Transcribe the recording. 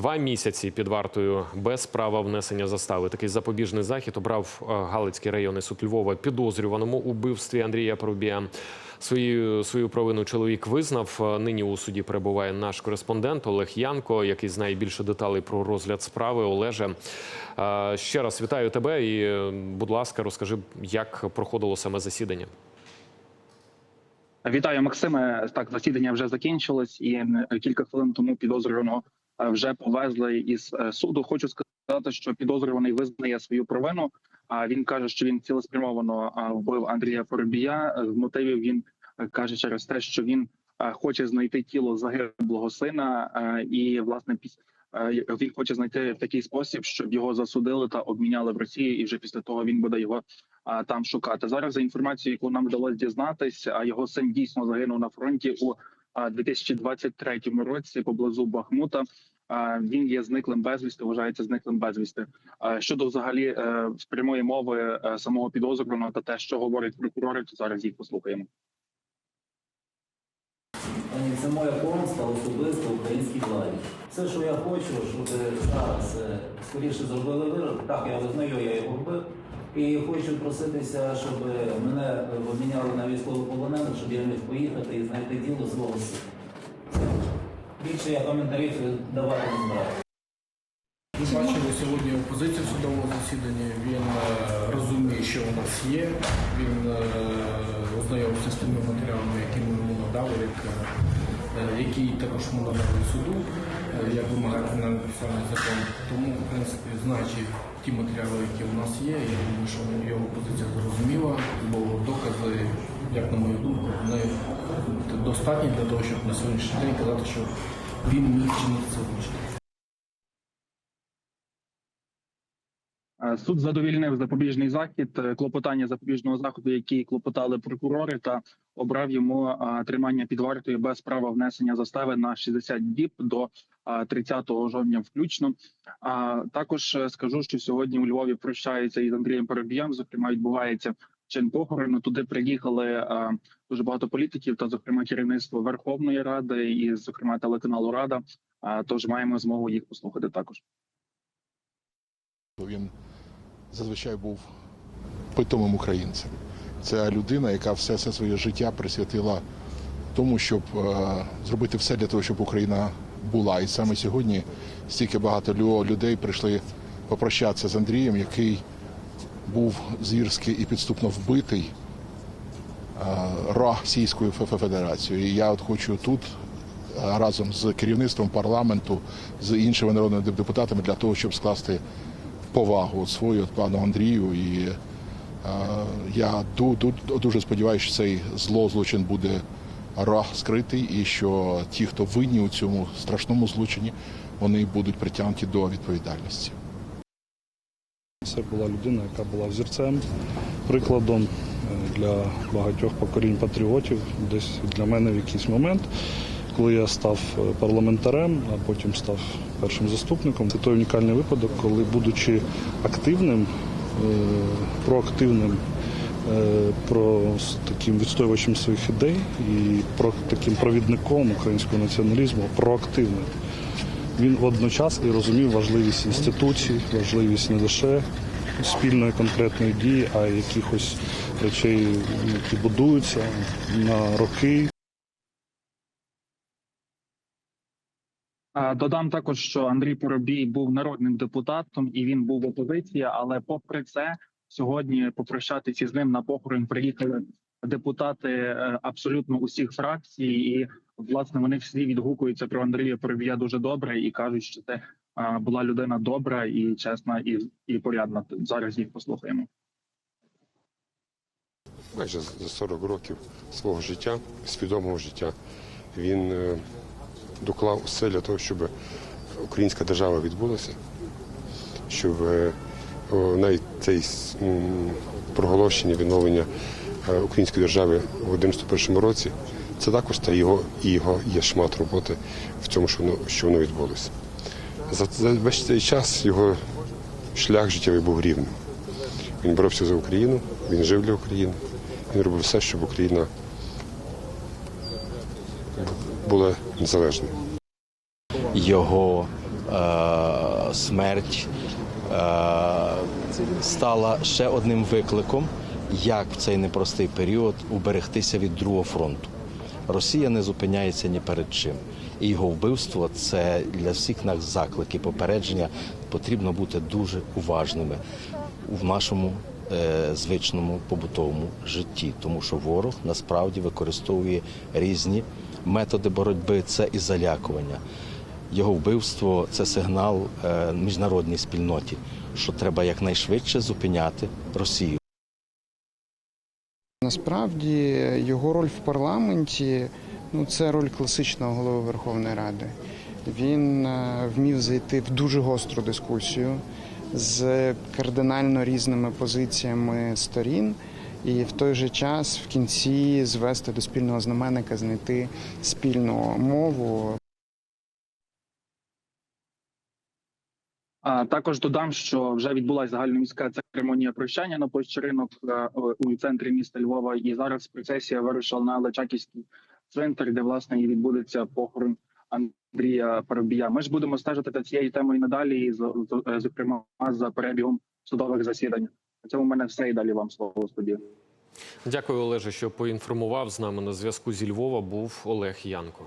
два місяці під вартою без права внесення застави. Такий запобіжний захід обрав е, Галицький районний суд Львова підозрюваному у вбивстві Андрія Порубія. Свою свою провину чоловік визнав. Е, Нині у суді перебуває наш кореспондент Олег Янко, який знає більше деталей про розгляд справи. Олеже е, ще раз вітаю тебе і, будь ласка, розкажи, як проходило саме засідання. Вітаю, Максиме. Так, засідання вже закінчилось, і кілька хвилин тому підозрюваного вже повезли із е, суду. Хочу сказати, що підозрюваний визнає свою провину. А він каже, що він цілеспрямовано вбив Андрія Поробія. Е, З мотивів він е, каже через те, що він е, хоче знайти тіло загиблого сина, е, і власне е, він хоче знайти в такий спосіб, щоб його засудили та обміняли в Росії, і вже після того він буде його там шукати. Зараз за інформацією, яку нам вдалося дізнатися, його син дійсно загинув на фронті у а, 2023 році поблизу Бахмута. Він є зниклим безвісти, вважається зниклим безвісти. Щодо взагалі е, прямої мови е, самого підозрюваного та те, що говорять прокурори, то зараз їх послухаємо. Це моя помста особисто українській владі. Все, що я хочу, щоб зараз е, скоріше зробили вирок. Так, я визнаю, я його вбив. І хочу проситися, щоб мене е, обміняли на військовополонених, щоб я міг поїхати і знайти діло свого сина. Більше я коментарів давати не збираю. Ми бачили сьогодні опозицію в судовому засіданні. Він е, розуміє, що у нас є. Він е, ознайомився з тими матеріалами, які ми йому надали, як, які також ми надали суду, як вимагає кримінальний процесуальний закон. Тому, в принципі, знаючи ті матеріали, які у нас є, я думаю, що його позиція зрозуміла, бо докази, як на мою думку, вони достатні для того, щоб на сьогоднішній день казати, що він міг чинити це злочин. Е, Суд задовільнив запобіжний захід, е, клопотання запобіжного заходу, які клопотали прокурори, та обрав йому е, тримання під вартою без права внесення застави на 60 діб до 30 жовтня включно. А також е, скажу, що сьогодні у Львові прощаються із Андрієм Парубієм. Зокрема, відбувається чин похорону. Туди приїхали е, дуже багато політиків, та зокрема керівництво Верховної Ради і, зокрема, телеканалу Рада. Тож маємо змогу їх послухати також. Він зазвичай був питомим українцем. Це людина, яка все, все своє життя присвятила тому, щоб е, зробити все для того, щоб Україна була. І саме сьогодні стільки багато людей прийшли попрощатися з Андрієм, який був звірськи і підступно вбитий е, Російською Федерацією. І я от хочу тут е, разом з керівництвом парламенту, з іншими народними депутатами для того, щоб скласти повагу свою пану Андрію. І е, я ду, ду, дуже сподіваюся, що цей зло злочин буде розкритий, і що ті, хто винні у цьому страшному злочині, вони будуть притягнуті до відповідальності. Це була людина, яка була взірцем, прикладом е, для багатьох поколінь патріотів. Десь для мене в якийсь момент, коли я став е, парламентарем, а потім став першим заступником. Це той унікальний випадок, коли, будучи активним, е, проактивним, про таким відстоювачем своїх ідей і про таким провідником українського націоналізму, проактивним. Він водночас і розумів важливість інституцій, важливість не лише спільної конкретної дії, а й якихось речей, які будуються на роки. Додам також, що Андрій Поробій був народним депутатом і він був в опозиції. Але, попри це, сьогодні попрощатися з ним на похорон приїхали депутати е, абсолютно усіх фракцій, і власне вони всі відгукуються про Андрія Поробія дуже добре і кажуть, що це була людина добра і чесна, і, і порядна. Зараз їх послухаємо. майже за 40 років свого життя, свідомого життя, він е, доклав все для того, щоб українська держава відбулася, щоб е, навіть цей проголошення відновлення е, української держави у 91 році, це також та його і його є шмат роботи в цьому, що воно, що воно відбулося. За, за весь цей час його шлях життєвий був рівним. Він боровся за Україну, він жив для України. Він робив все, щоб Україна була незалежною. його е, смерть е, стала ще одним викликом, як в цей непростий період уберегтися від другого фронту. Росія не зупиняється ні перед чим. І його вбивство це для всіх нас заклики, попередження. Потрібно бути дуже уважними в нашому е, звичному побутовому житті, тому що ворог насправді використовує різні методи боротьби. Це і залякування. Його вбивство це сигнал е, міжнародній спільноті, що треба якнайшвидше зупиняти Росію. Насправді його роль в парламенті ну це роль класичного голови Верховної Ради. Він е, вмів зайти в дуже гостру дискусію з кардинально різними позиціями сторін, і в той же час в кінці звести до спільного знаменника, знайти спільну мову, також додам, що вже відбулася загальноміська церемонія прощання на площі ринок е, у центрі міста Львова. І зараз процесія вирушила на Личаківський центр, де власне і відбудеться похорон Андрія Парубія. Ми ж будемо стежити за цією темою надалі, і е, зокрема за перебігом судових засідань. На цьому в мене все і далі вам слово студію. Дякую, Олеже, що поінформував з нами на зв'язку зі Львова. Був Олег Янко.